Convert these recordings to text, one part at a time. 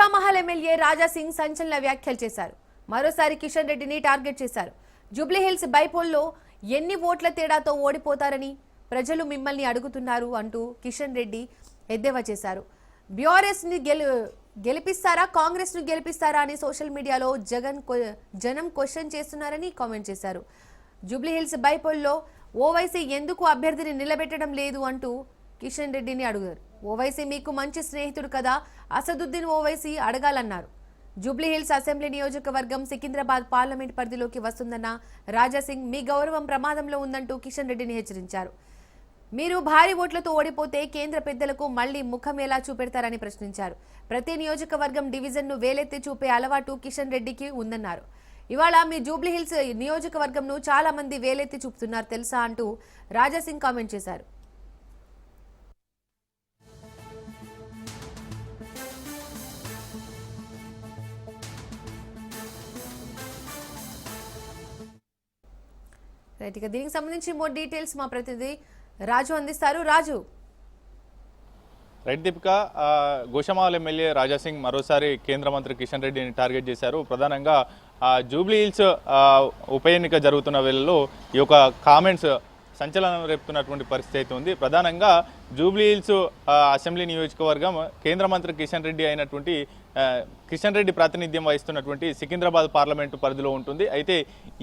Goshamahal MLA Raja Singh సంచలన వ్యాఖ్యలు చేశారు. మరోసారి కిషన్ రెడ్డిని టార్గెట్ చేశారు. జూబ్లీహిల్స్ బైపోల్లో ఎన్ని ఓట్ల తేడాతో ఓడిపోతారని ప్రజలు మిమ్మల్ని అడుగుతున్నారు అంటూ కిషన్ రెడ్డి ఎద్దేవా చేశారు. బీఆర్ఎస్ని గెలు గెలిపిస్తారా కాంగ్రెస్ను గెలిపిస్తారా అని సోషల్ మీడియాలో జగన్ జనం క్వశ్చన్ చేస్తున్నారని కామెంట్ చేశారు. జూబ్లీహిల్స్ బైపోల్లో ఓవైసీ ఎందుకు అభ్యర్థిని నిలబెట్టడం లేదు అంటూ కిషన్ రెడ్డిని అడుగుతారు. ఓవైసీ మీకు మంచి స్నేహితుడు కదా? అసదుద్దీన్ ఓవైసీ అడగాలన్నారు. జూబ్లీహిల్స్ అసెంబ్లీ నియోజకవర్గం సికింద్రాబాద్ పార్లమెంట్ పరిధిలోకి వస్తుందన్న రాజాసింగ్ మీ గౌరవం ప్రమాదంలో ఉందంటూ కిషన్ రెడ్డిని హెచ్చరించారు. మీరు భారీ ఓట్లతో ఓడిపోతే కేంద్ర పెద్దలకు మళ్ళీ ముఖం ఎలా చూపెడతారని ప్రశ్నించారు. ప్రతి నియోజకవర్గం డివిజన్ను వేలెత్తి చూపే అలవాటు కిషన్ రెడ్డికి ఉందన్నారు. ఇవాళ మీ జూబ్లీహిల్స్ నియోజకవర్గంను చాలా మంది వేలెత్తి చూపుతున్నారు తెలుసా అంటూ రాజాసింగ్ కామెంట్ చేశారు. రైట్ ఇక దీనికి సంబంధించి మోర్ డీటెయిల్స్ మా ప్రతినిధి రాజు అందిస్తారు. రాజు. రైట్ దీపిక ఆ, గోషమాల్ ఎమ్మెల్యే రాజాసింగ్ మరోసారి కేంద్ర మంత్రి కిషన్ రెడ్డిని టార్గెట్ చేశారు. ప్రధానంగా జూబ్లీ హిల్స్ ఉప ఎన్నిక జరుగుతున్న వేళలో ఈ యొక్క కామెంట్స్ సంచలనం రేపుతున్నటువంటి పరిస్థితి అయితే ఉంది. ప్రధానంగా జూబ్లీ హిల్స్ అసెంబ్లీ నియోజకవర్గం కేంద్ర మంత్రి కిషన్ రెడ్డి అయినటువంటి కిషన్ రెడ్డి ప్రాతినిధ్యం వహిస్తున్నటువంటి సికింద్రాబాద్ పార్లమెంటు పరిధిలో ఉంటుంది. అయితే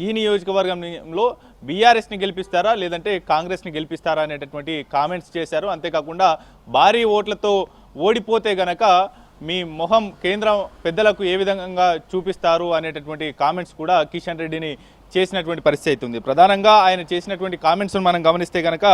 ఈ నియోజకవర్గంలో బీఆర్ఎస్ని గెలిపిస్తారా లేదంటే కాంగ్రెస్ని గెలిపిస్తారా అనేటటువంటి కామెంట్స్ చేశారు. అంతేకాకుండా భారీ ఓట్లతో ఓడిపోతే గనక మీ మొహం కేంద్రం పెద్దలకు ఏ విధంగా చూపిస్తారు అనేటటువంటి కామెంట్స్ కూడా కిషన్ రెడ్డిని చేసినటువంటి పరిస్థితి అవుతుంది ప్రధానంగా ఆయన చేసినటువంటి కామెంట్స్ను మనం గమనిస్తే కనుక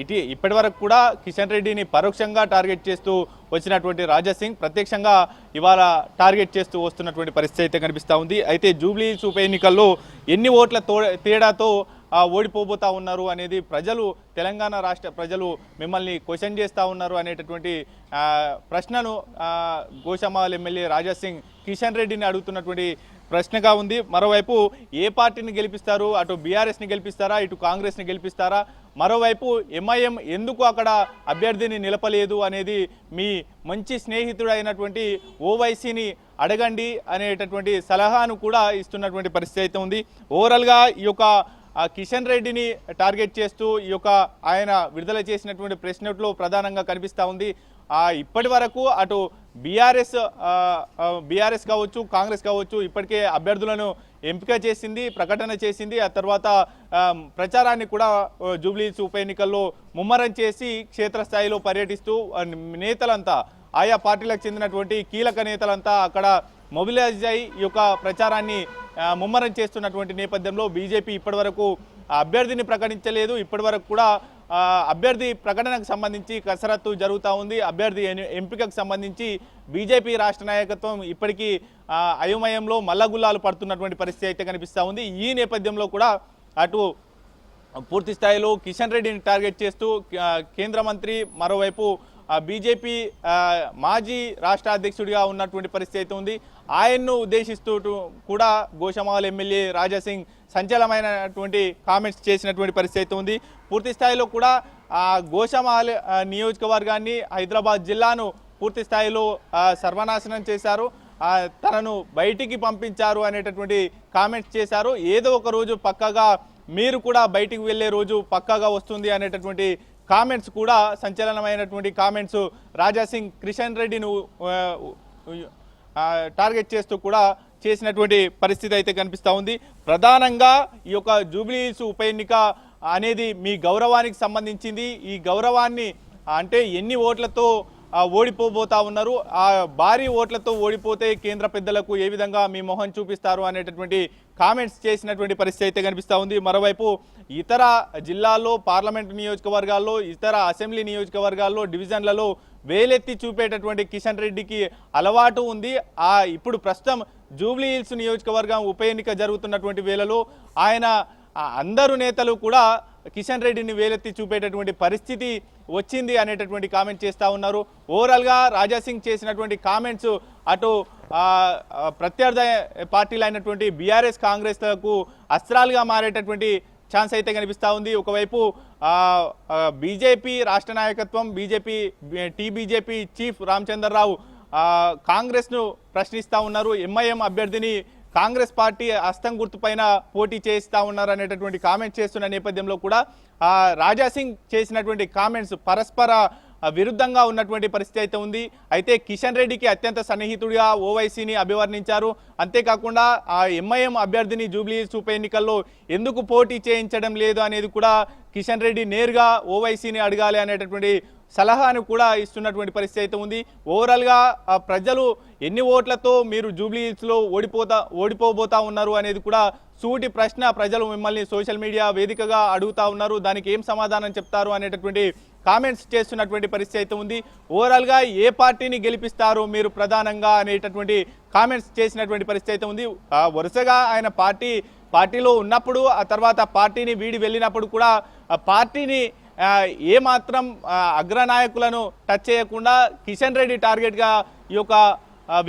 ఇటీ ఇప్పటి వరకు కూడా కిషన్ రెడ్డిని పరోక్షంగా టార్గెట్ చేస్తూ వచ్చినటువంటి రాజా సింగ్ ప్రత్యక్షంగా ఇవాళ టార్గెట్ చేస్తూ వస్తున్నటువంటి పరిస్థితి అయితే కనిపిస్తూ ఉంది. అయితే జూబ్లీ ఉప ఎన్నికల్లో ఎన్ని ఓట్ల తో తేడాతో ఓడిపోబోతా ఉన్నారు అనేది ప్రజలు తెలంగాణ రాష్ట్ర ప్రజలు మిమ్మల్ని క్వశ్చన్ చేస్తూ ఉన్నారు అనేటటువంటి ప్రశ్నను ఆ, గోషామాల్ ఎమ్మెల్యే రాజా సింగ్ కిషన్ రెడ్డిని అడుగుతున్నటువంటి ప్రశ్నగా ఉంది. మరోవైపు ఏ పార్టీని గెలిపిస్తారు? అటు బీఆర్ఎస్ని గెలిపిస్తారా? ఇటు కాంగ్రెస్ని గెలిపిస్తారా? మరోవైపు ఎంఐఎం ఎందుకు అక్కడ అభ్యర్థిని నిలపలేదు అనేది మీ మంచి స్నేహితుడు అయినటువంటి ఓవైసీని అడగండి అనేటటువంటి సలహాను కూడా ఇస్తున్నటువంటి పరిస్థితి అయితే ఉంది. ఓవరాల్గా ఈ యొక్క కిషన్ రెడ్డిని టార్గెట్ చేస్తూ ఈ యొక్క ఆయన విడుదల చేసినటువంటి ప్రెస్ నోట్లో ప్రధానంగా కనిపిస్తూ ఉంది. ఇప్పటి వరకు అటు బీఆర్ఎస్ బీఆర్ఎస్ కావచ్చు కాంగ్రెస్ కావచ్చు ఇప్పటికే అభ్యర్థులను ఎంపిక చేసింది ప్రకటన చేసింది. ఆ తర్వాత ప్రచారాన్ని కూడా జూబ్లీస్ ఉప ఎన్నికల్లో ముమ్మరం చేసి క్షేత్రస్థాయిలో పర్యటిస్తూ నేతలంతా ఆయా పార్టీలకు చెందినటువంటి కీలక నేతలంతా అక్కడ మొబిలైజ్ అయి ఈ యొక్క ప్రచారాన్ని ముమ్మరం చేస్తున్నటువంటి నేపథ్యంలో బీజేపీ ఇప్పటివరకు అభ్యర్థిని ప్రకటించలేదు. ఇప్పటివరకు కూడా అభ్యర్థి ప్రకటనకు సంబంధించి కసరత్తు జరుగుతూ ఉంది. అభ్యర్థి ఎంపికకు సంబంధించి బీజేపీ రాష్ట్ర నాయకత్వం ఇప్పటికీ అయోమయంలో మల్లగుల్లాలు పడుతున్నటువంటి పరిస్థితి అయితే కనిపిస్తూ ఉంది. ఈ నేపథ్యంలో కూడా అటు పూర్తి స్థాయిలో కిషన్ రెడ్డిని టార్గెట్ చేస్తూ కేంద్ర మంత్రి మరోవైపు బీజేపీ మాజీ రాష్ట్ర అధ్యక్షుడిగా ఉన్నటువంటి పరిస్థితి అయితే ఉంది. ఆయన్ను ఉద్దేశిస్తూ కూడా గోషమాల్ ఎమ్మెల్యే రాజాసింగ్ సంచలనమైనటువంటి కామెంట్స్ చేసినటువంటి పరిస్థితి అయితే ఉంది. పూర్తి స్థాయిలో కూడా గోషమాల్ నియోజకవర్గాన్ని హైదరాబాద్ జిల్లాను పూర్తి స్థాయిలో సర్వనాశనం చేశారు. తనను బయటికి పంపించారు అనేటటువంటి కామెంట్స్ చేశారు. ఏదో ఒక రోజు పక్కగా మీరు కూడా బయటికి వెళ్ళే రోజు పక్కాగా వస్తుంది అనేటటువంటి కామెంట్స్ కూడా సంచలనమైనటువంటి కామెంట్స్ రాజాసింగ్ కిషన్ రెడ్డిని టార్గెట్ చేస్తూ కూడా చేసినటువంటి పరిస్థితి అయితే కనిపిస్తూ ఉంది. ప్రధానంగా ఈ యొక్క జూబ్లీస్ ఉప ఎన్నిక అనేది మీ గౌరవానికి సంబంధించింది. ఈ గౌరవాన్ని అంటే ఎన్ని ఓట్లతో ఓడిపోబోతా ఉన్నారు. ఆ భారీ ఓట్లతో ఓడిపోతే కేంద్ర పెద్దలకు ఏ విధంగా మీ మొహం చూపిస్తారు అనేటటువంటి కామెంట్స్ చేసినటువంటి పరిస్థితి అయితే కనిపిస్తూ ఉంది. మరోవైపు ఇతర జిల్లాల్లో పార్లమెంట్ నియోజకవర్గాల్లో ఇతర అసెంబ్లీ నియోజకవర్గాల్లో డివిజన్లలో వేలెత్తి చూపేటటువంటి కిషన్ రెడ్డికి అలవాటు ఉంది. ఆ ఇప్పుడు ప్రస్తుతం జూబ్లీ హిల్స్ నియోజకవర్గం ఉప ఎన్నిక జరుగుతున్నటువంటి వేళలో ఆయన అందరు నేతలు కూడా కిషన్ రెడ్డిని వేలెత్తి చూపేటటువంటి పరిస్థితి వచ్చింది అనేటటువంటి కామెంట్ చేస్తూ ఉన్నారు. ఓవరాల్గా రాజాసింగ్ చేసినటువంటి కామెంట్స్ అటు ప్రత్యర్థి పార్టీలు అయినటువంటి బీఆర్ఎస్ కాంగ్రెస్లకు అస్త్రాలుగా మారేటటువంటి ఛాన్స్ అయితే కనిపిస్తూ ఉంది. ఒకవైపు బీజేపీ రాష్ట్ర నాయకత్వం బీజేపీ టీబీజేపీ చీఫ్ రామచంద్రరావు కాంగ్రెస్ను ప్రశ్నిస్తూ ఉన్నారు. ఎంఐఎం అభ్యర్థిని కాంగ్రెస్ పార్టీ హస్తం గుర్తుపైన పోటీ చేయిస్తా ఉన్నారు అనేటటువంటి కామెంట్స్ చేస్తున్న నేపథ్యంలో కూడా రాజాసింగ్ రాజా సింగ్ చేసినటువంటి కామెంట్స్ పరస్పర విరుద్ధంగా ఉన్నటువంటి పరిస్థితి అయితే ఉంది. అయితే కిషన్ రెడ్డికి అత్యంత సన్నిహితుడిగా ఓవైసీని అభివర్ణించారు. అంతేకాకుండా ఆ ఎంఐఎం అభ్యర్థిని జూబ్లీ ఉప ఎన్నికల్లో ఎందుకు పోటీ చేయించడం లేదు అనేది కూడా కిషన్ రెడ్డి నేరుగా ఓవైసీని అడగాలి అనేటటువంటి సలహాను కూడా ఇస్తున్నటువంటి పరిస్థితి అయితే ఉంది. ఓవరాల్గా ప్రజలు ఎన్ని ఓట్లతో మీరు జూబ్లీ హిల్స్లో ఓడిపోతా ఓడిపోబోతా ఉన్నారు అనేది కూడా సూటి ప్రశ్న ప్రజలు మిమ్మల్ని సోషల్ మీడియా వేదికగా అడుగుతా ఉన్నారు. దానికి ఏం సమాధానం చెప్తారు అనేటటువంటి కామెంట్స్ చేస్తున్నటువంటి పరిస్థితి అయితే ఉంది. ఓవరాల్గా ఏ పార్టీని గెలిపిస్తారు మీరు ప్రధానంగా అనేటటువంటి కామెంట్స్ చేసినటువంటి పరిస్థితి అయితే ఉంది. వరుసగా ఆయన పార్టీ పార్టీలో ఉన్నప్పుడు ఆ తర్వాత పార్టీని వీడి వెళ్ళినప్పుడు కూడా పార్టీని ఏమాత్రం ఏ మాత్రం అగ్రనాయకులను టచ్ చేయకుండా కిషన్ రెడ్డి టార్గెట్గా ఈ యొక్క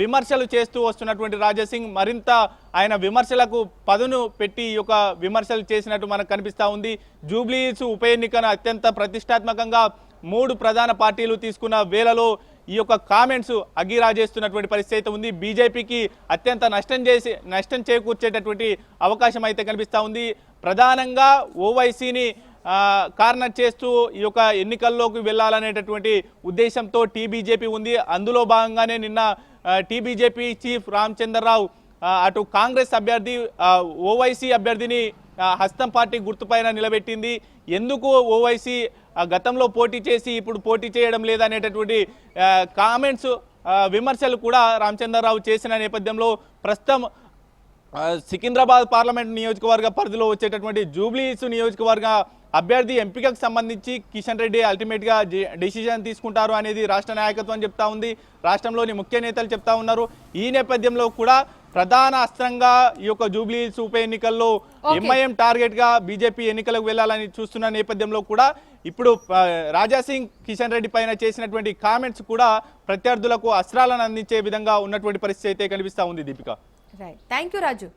విమర్శలు చేస్తూ వస్తున్నటువంటి రాజాసింగ్ మరింత ఆయన విమర్శలకు పదును పెట్టి ఈ యొక్క విమర్శలు చేసినట్టు మనకు కనిపిస్తూ ఉంది. జూబ్లీస్ ఉప ఎన్నికను అత్యంత ప్రతిష్టాత్మకంగా మూడు ప్రధాన పార్టీలు తీసుకున్న వేళలో ఈ యొక్క కామెంట్స్ అగ్గిరాజేస్తున్నటువంటి పరిస్థితి అయితే ఉంది. బీజేపీకి అత్యంత నష్టం చేసి నష్టం చేకూర్చేటటువంటి అవకాశం అయితే కనిపిస్తూ ఉంది. ప్రధానంగా ఓవైసీని కార్నర్ కారణం చేస్తూ ఈ యొక్క ఎన్నికల్లోకి వెళ్ళాలనేటటువంటి ఉద్దేశంతో టీబీజేపీ ఉంది. అందులో భాగంగానే నిన్న టీబీజేపీ చీఫ్ రామచంద్రరావు అటు కాంగ్రెస్ అభ్యర్థి ఓవైసీ అభ్యర్థిని హస్తం పార్టీ గుర్తుపైన నిలబెట్టింది. ఎందుకు ఓవైసీ గతంలో పోటీ చేసి ఇప్పుడు పోటీ చేయడం లేదనేటటువంటి కామెంట్స్ విమర్శలు కూడా రామచంద్రరావు చేసిన నేపథ్యంలో ప్రస్తుతం సికింద్రాబాద్ పార్లమెంట్ నియోజకవర్గ పరిధిలో వచ్చేటటువంటి జూబ్లీస్ నియోజకవర్గ అభ్యర్థి ఎంపికకు సంబంధించి కిషన్ రెడ్డి అల్టిమేట్గా డిసిజన్ తీసుకుంటారు అనేది రాష్ట్ర నాయకత్వం చెప్తా ఉంది. రాష్ట్రంలోని ముఖ్య నేతలు చెప్తా ఉన్నారు. ఈ నేపథ్యంలో కూడా ప్రధాన అస్త్రంగా ఈ యొక్క జూబ్లీస్ ఉప ఎన్నికల్లో. ఎంఐఎం టార్గెట్గా బీజేపీ ఎన్నికలకు వెళ్ళాలని చూస్తున్న నేపథ్యంలో కూడా ఇప్పుడు రాజాసింగ్ కిషన్ రెడ్డి పైన చేసినటువంటి కామెంట్స్ కూడా ప్రత్యర్థులకు అస్త్రాలను అందించే విధంగా ఉన్నటువంటి పరిస్థితి అయితే కనిపిస్తా ఉంది దీపిక. రైట్ థ్యాంక్ రాజు